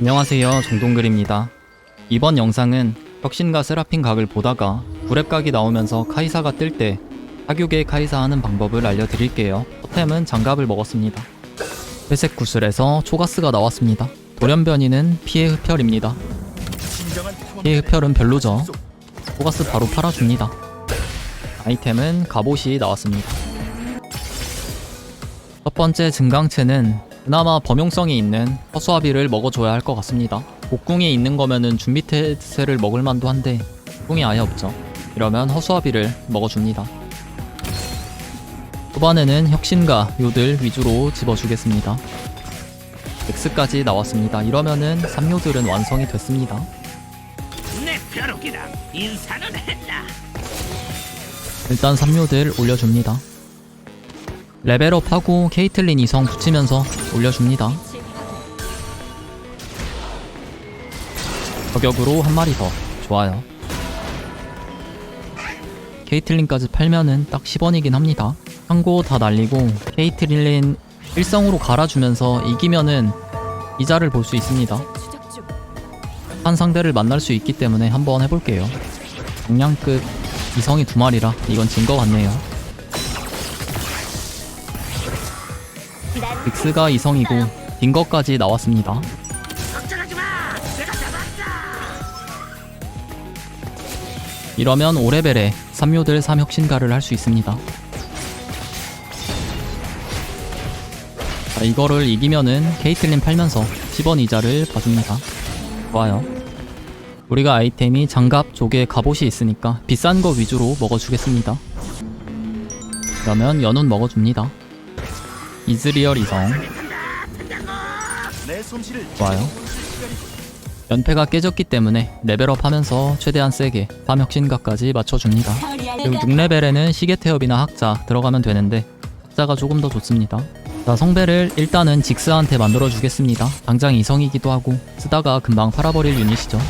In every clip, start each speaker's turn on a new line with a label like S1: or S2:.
S1: 안녕하세요 정동글입니다. 이번 영상은 혁신과 세라핀 각을 보다가 구랩 각이 나오면서 카이사가 뜰 때 사교계 카이사 하는 방법을 알려드릴게요. 토템은 장갑을 먹었습니다. 회색 구슬에서 초가스가 나왔습니다. 돌연변이는 피해 흡혈입니다. 피해 흡혈은 별로죠. 초가스 바로 팔아줍니다. 아이템은 갑옷이 나왔습니다. 첫 번째 증강체는 그나마 범용성이 있는 허수아비를 먹어줘야 할 것 같습니다. 복궁에 있는 거면은 준비 테스를 먹을 만도 한데 복궁이 아예 없죠. 이러면 허수아비를 먹어줍니다. 후반에는 혁신과 요들 위주로 집어주겠습니다. X까지 나왔습니다. 이러면은 3요들은 완성이 됐습니다. 일단 3요들 올려줍니다. 레벨업하고 케이틀린 이성 붙이면서 올려줍니다. 저격으로 한 마리 더. 좋아요. 케이틀린까지 팔면은 딱 10원이긴 합니다. 창고 다 날리고 케이틀린 일성으로 갈아주면서 이기면은 이자를 볼 수 있습니다. 한 상대를 만날 수 있기 때문에 한번 해볼게요. 정량급 이성이 두 마리라 이건 진것 같네요. 빅스가 이성이고 빙거까지 나왔습니다. 이러면 5레벨에 3요들 3혁신가를 할 수 있습니다. 자, 이거를 이기면은 케이틀린 팔면서 10원 이자를 봐줍니다. 좋아요. 우리가 아이템이 장갑, 조개, 갑옷이 있으니까 비싼 거 위주로 먹어주겠습니다. 그러면 연운 먹어줍니다. 이즈리얼 이성 좋아요. 연패가 깨졌기 때문에 레벨업 하면서 최대한 세게 3혁신가까지 맞춰줍니다. 그리고 6레벨에는 시계 태엽이나 학자 들어가면 되는데 학자가 조금 더 좋습니다. 자 성배를 일단은 직스한테 만들어 주겠습니다. 당장 이성이기도 하고 쓰다가 금방 팔아버릴 유닛이죠.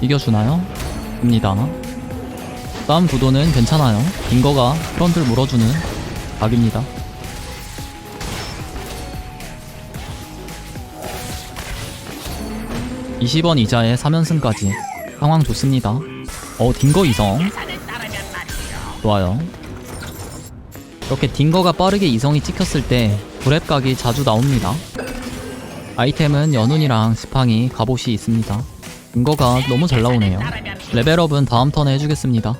S1: 이겨주나요? 입니다. 싸움 구도는 괜찮아요. 빙거가 프런트를 물어주는 각입니다. (20원) 이자에 3연승까지. 상황 좋습니다. 어 딩거 이성. 좋아요. 이렇게 딩거가 빠르게 이성이 찍혔을 때 브랩 각이 자주 나옵니다. 아이템은 연운이랑 지팡이 갑옷이 있습니다. 딩거가 너무 잘 나오네요 레벨업은 다음 턴에 해주겠습니다.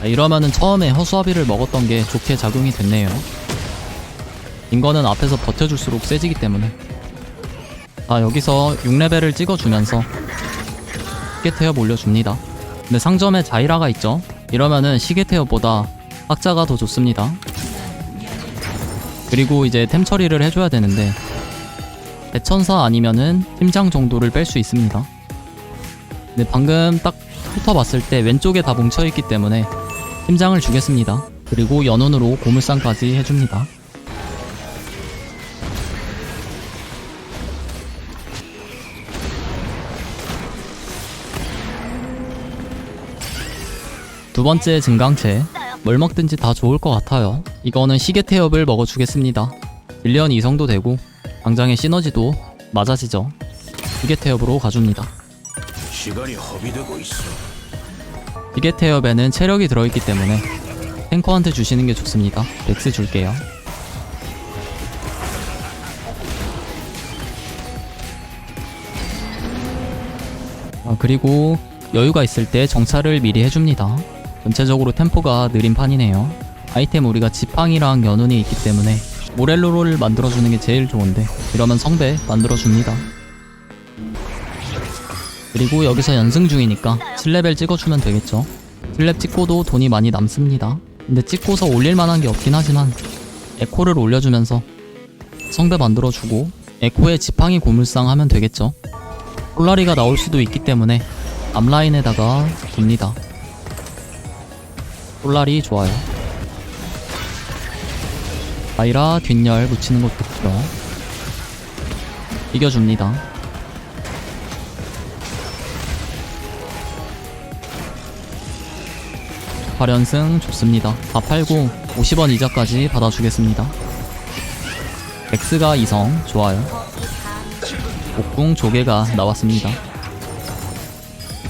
S1: 자, 이러면은 처음에 허수아비를 먹었던 게 좋게 작용이 됐네요. 딩거는 앞에서 버텨줄수록 세지기 때문에. 자 여기서 6레벨을 찍어주면서 시계태엽 올려줍니다. 근데 상점에 자이라가 있죠? 이러면은 시계태엽보다 학자가 더 좋습니다. 그리고 이제 템 처리를 해줘야 되는데 대천사 아니면은 팀장 정도를 뺄 수 있습니다 근데 방금 딱 훑어봤을 때 왼쪽에 다 뭉쳐있기 때문에 팀장을 주겠습니다. 그리고 연운으로 고물상까지 해줍니다. 두 번째 증강체. 뭘 먹든지 다 좋을 것 같아요. 이거는 시계 태엽을 먹어주겠습니다. 딜리언 이성도 되고 당장의 시너지도 맞아지죠. 시계 태엽으로 가줍니다
S2: 시간이 허비되고 있어.
S1: 시계태엽에는 체력이 들어있기 때문에 탱커한테 주시는 게 좋습니다. 렉스 줄게요. 아, 그리고 여유가 있을 때 정찰을 미리 해줍니다. 전체적으로 템포가 느린 판이네요. 아이템 우리가 지팡이랑 연운이 있기 때문에 모렐로를 만들어주는 게 제일 좋은데 이러면 성배 만들어줍니다 그리고 여기서 연승 중이니까 7레벨 찍어주면 되겠죠. 7렙 찍고도 돈이 많이 남습니다. 근데 찍고서 올릴만한 게 없긴 하지만 에코를 올려주면서 성배 만들어주고 에코에 지팡이 고물상 하면 되겠죠. 폴라리가 나올 수도 있기 때문에 앞라인에다가 둡니다. 폴라리 좋아요. 아이라 뒷열 묻히는 것도 좋죠 이겨줍니다 발연승 좋습니다 다 팔고 50원 이자까지 받아주겠습니다. X가 이성 좋아요. 옥궁 조개가 나왔습니다.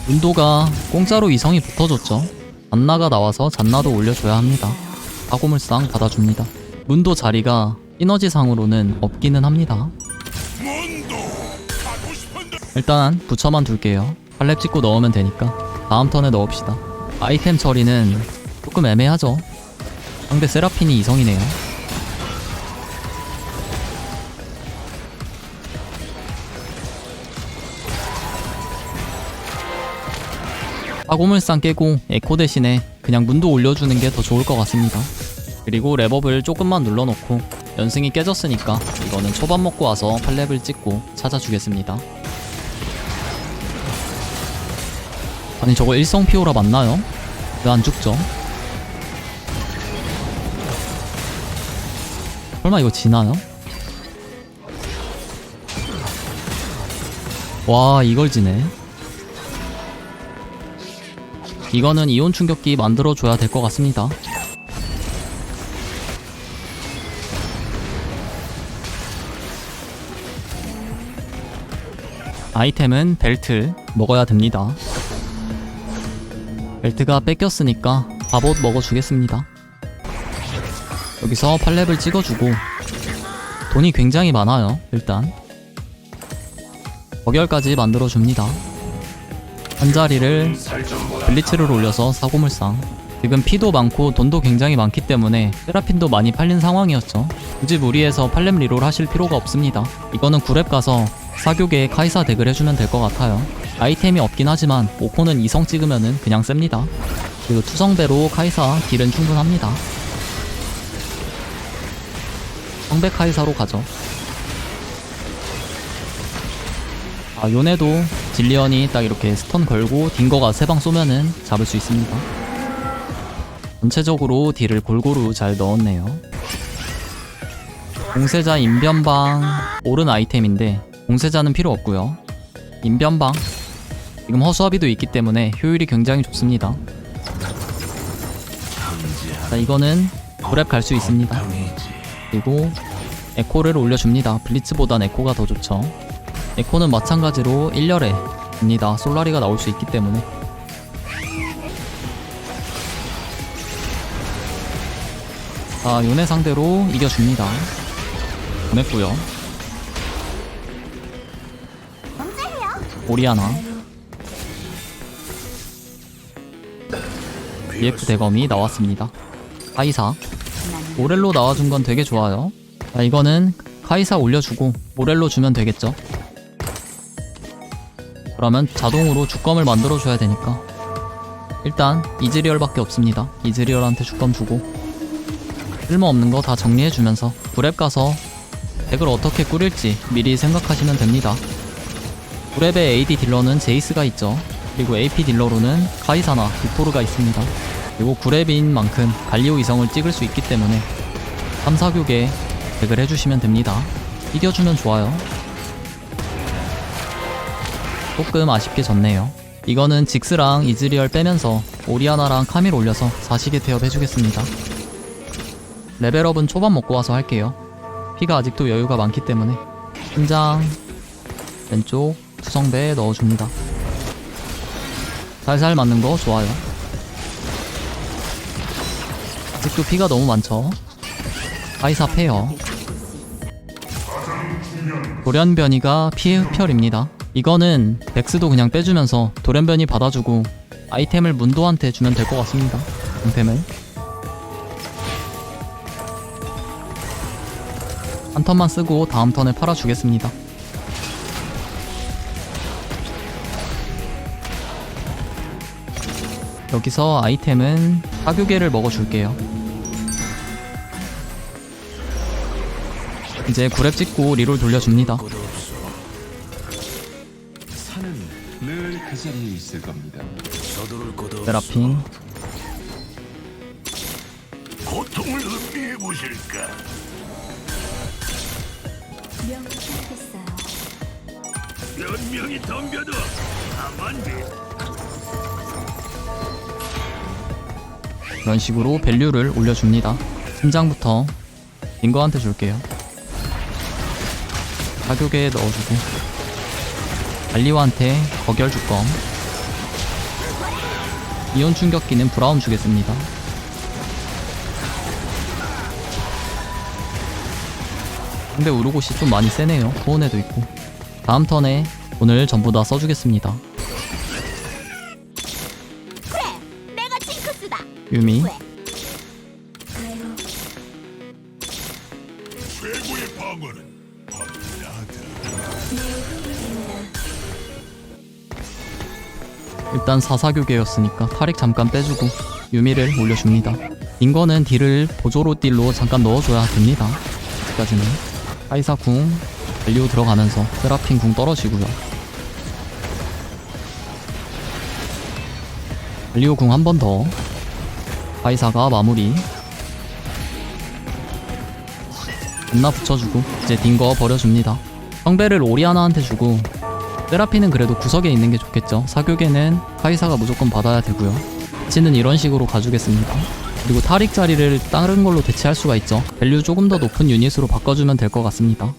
S1: 문도가 공짜로 이성이 붙어줬죠. 잔나가 나와서 잔나도 올려줘야 합니다. 사고물상 받아줍니다. 문도 자리가 시너지상으로는 없기는 합니다. 일단 붙여만 둘게요. 팔렙 찍고 넣으면 되니까 다음 턴에 넣읍시다. 아이템 처리는 조금 애매하죠. 상대 세라핀이 이성이네요. 사고물상 깨고 에코 대신에 그냥 문도 올려주는 게 더 좋을 것 같습니다. 그리고 랩업을 조금만 눌러놓고 연승이 깨졌으니까 이거는 초반 먹고 와서 팔렙을 찍고 찾아주겠습니다. 아니 저거 일성 피오라 맞나요? 왜 안 죽죠? 설마 이거 지나요? 와 이걸 지네 이거는 이온 충격기 만들어줘야 될 것 같습니다 아이템은 벨트 먹어야 됩니다 벨트가 뺏겼으니까 갑옷 먹어주겠습니다. 여기서 팔렙을 찍어주고 돈이 굉장히 많아요 일단. 버결까지 만들어줍니다. 한 자리를 블리츠를 올려서 사고물상. 지금 피도 많고 돈도 굉장히 많기 때문에 세라핀도 많이 팔린 상황이었죠. 굳이 무리해서 팔렘 리롤 하실 필요가 없습니다. 이거는 9렙 가서 사교계에 카이사 덱을 해주면 될 것 같아요 아이템이 없긴 하지만 오코는 2성 찍으면은 그냥 셉니다. 그리고 투성배로 카이사 딜은 충분합니다. 성배 카이사로 가죠. 아 요네도 질리언이 딱 이렇게 스턴 걸고 딩거가 세 방 쏘면은 잡을 수 있습니다. 전체적으로 딜을 골고루 잘 넣었네요. 공세자 인변방 오른 아이템인데 공세자는 필요 없고요. 인변방 지금 허수아비도 있기 때문에 효율이 굉장히 좋습니다. 자 이거는 브랩 갈 수 있습니다. 그리고 에코를 올려줍니다. 블리츠보단 에코가 더 좋죠. 에코는 마찬가지로 1렬에 입니다. 솔라리가 나올 수 있기 때문에. 자 요네 상대로 이겨줍니다. 보냈고요? 오리아나 BF 대검이 나왔습니다. 카이사. 모렐로 나와준 건 되게 좋아요. 자 이거는 카이사 올려주고 모렐로 주면 되겠죠. 그러면 자동으로 주검을 만들어줘야 되니까. 일단 이즈리얼밖에 없습니다. 이즈리얼한테 주검 주고. 쓸모없는 거 다 정리해주면서 브랩 가서 덱을 어떻게 꾸릴지 미리 생각하시면 됩니다. 브랩의 AD 딜러는 제이스가 있죠. 그리고 AP 딜러로는 카이사나 빅토르가 있습니다 그리고 9랩인 만큼 갈리오 이성을 찍을 수 있기 때문에 3, 4교계 덱을 해주시면 됩니다 이겨주면 좋아요 조금 아쉽게 졌네요. 이거는 직스랑 이즈리얼 빼면서 오리아나랑 카밀 올려서 4시계 태업 해주겠습니다. 레벨업은 초반 먹고 와서 할게요. 피가 아직도 여유가 많기 때문에 심장 왼쪽 투성배에 넣어줍니다. 살살 맞는 거 좋아요. 아직도 피가 너무 많죠. 아이사 페어 돌연변이가 피해 흡혈입니다. 이거는 백스도 그냥 빼주면서 돌연변이 받아주고 아이템을 문도한테 주면 될 것 같습니다. 아이템을 한 턴만 쓰고 다음 턴에 팔아주겠습니다. 여기서 아이템은 사교계를 먹어줄게요. 이제 9렙 찍고 리롤 돌려줍니다.
S3: 그
S1: 세라핀
S2: 고통을 음미해 보실까?
S4: 명심하겠어요.
S2: 몇 명이 덤벼도 가만히
S1: 이런 식으로 밸류를 올려줍니다. 심장부터 딩거한테 줄게요. 사교계에 넣어주고 알리오한테 거결 주검 이온 충격기는 브라움 주겠습니다. 근데 우르곳이 좀 많이 세네요. 소원에도 있고. 다음 턴에 오늘 전부 다 써주겠습니다. 유미, 일단 사사교계였으니까 탈익 잠깐 빼주고 유미를 올려줍니다. 인거는 딜을 보조로 딜로 잠깐 넣어줘야 됩니다. 여기까지는 카이사 궁 밸리오 들어가면서 세라핀 궁 떨어지고요. 밸리오 궁한 번 더. 카이사가 마무리. 겁나 붙여주고 이제 딩거 버려줍니다. 성배를 오리아나한테 주고 세라핀은 그래도 구석에 있는 게 좋겠죠. 사교계는 카이사가 무조건 받아야 되고요. 치는 이런 식으로 가주겠습니다. 그리고 타릭 자리를 다른 걸로 대체할 수가 있죠. 밸류 조금 더 높은 유닛으로 바꿔주면 될 것 같습니다.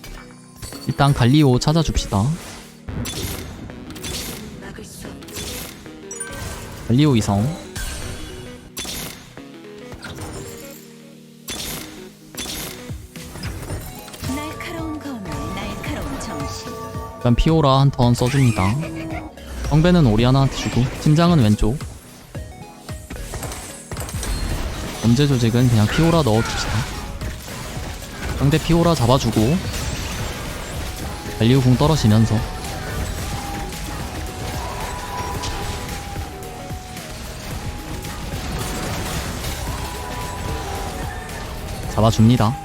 S1: 일단 갈리오 찾아줍시다. 갈리오 이성. 일단 피오라 한 턴 써줍니다. 성배는 오리아나한테 주고 팀장은 왼쪽. 범죄 조직은 그냥 피오라 넣어줍시다. 상대 피오라 잡아주고 갈리오 궁 떨어지면서 잡아줍니다.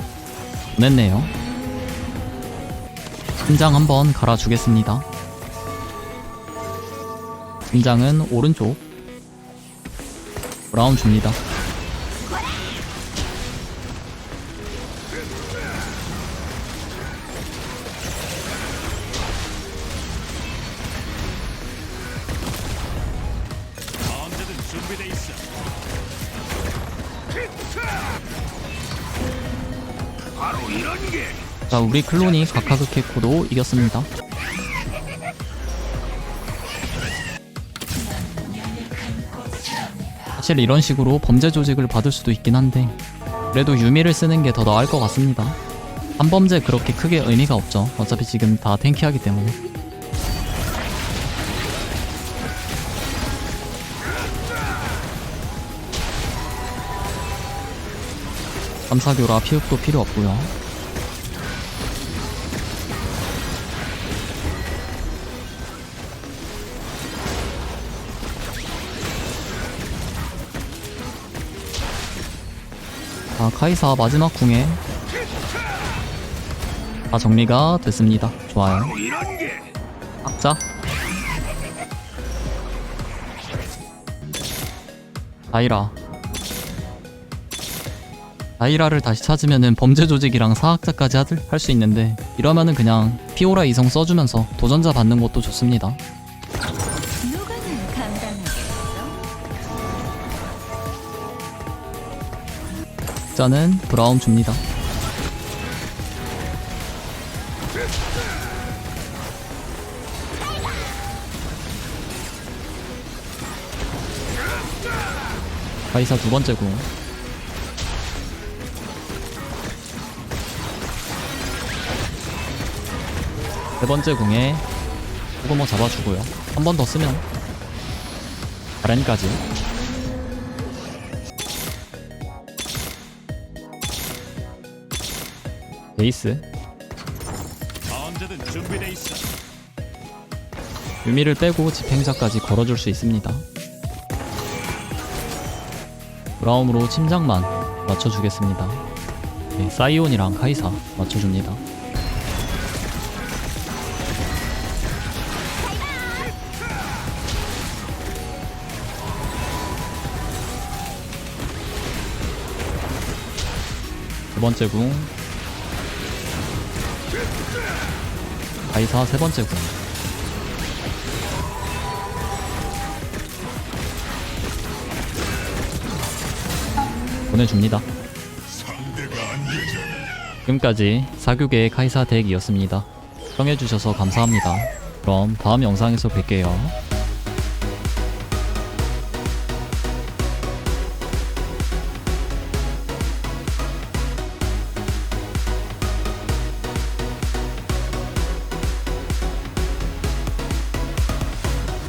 S1: 보냈네요. 팀장 한번 갈아주겠습니다. 팀장은 오른쪽. 브라운 줍니다.
S2: 바로 이런 게
S1: 자, 우리 클론이 가카그케코도 이겼습니다. 사실 이런 식으로 범죄 조직을 받을 수도 있긴 한데 그래도 유미를 쓰는 게 더 나을 것 같습니다. 한 범죄 그렇게 크게 의미가 없죠. 어차피 지금 다 탱키하기 때문에. 삼사교라 피흡도 필요 없고요. 자, 카이사 마지막 궁에 다 정리가 됐습니다. 좋아요. 악자. 다이라. 다이라를 다시 찾으면은 범죄 조직이랑 사학자까지 할 수 있는데 이러면은 그냥 피오라 이성 써주면서 도전자 받는 것도 좋습니다. 악자는 브라움 줍니다. 카이사 두 번째 궁. 세 번째 궁에 소금어 잡아주고요. 한 번 더 쓰면 바렌까지. 베이스. 유미를 빼고 집행자까지 걸어줄 수 있습니다. 브라움으로 침장만 맞춰주겠습니다. 네, 사이온이랑 카이사 맞춰줍니다. 두 번째 궁 카이사 세 번째 궁 보내줍니다. 지금까지 사교계의 카이사 덱이었습니다. 시청해주셔서 감사합니다. 그럼 다음 영상에서 뵐게요.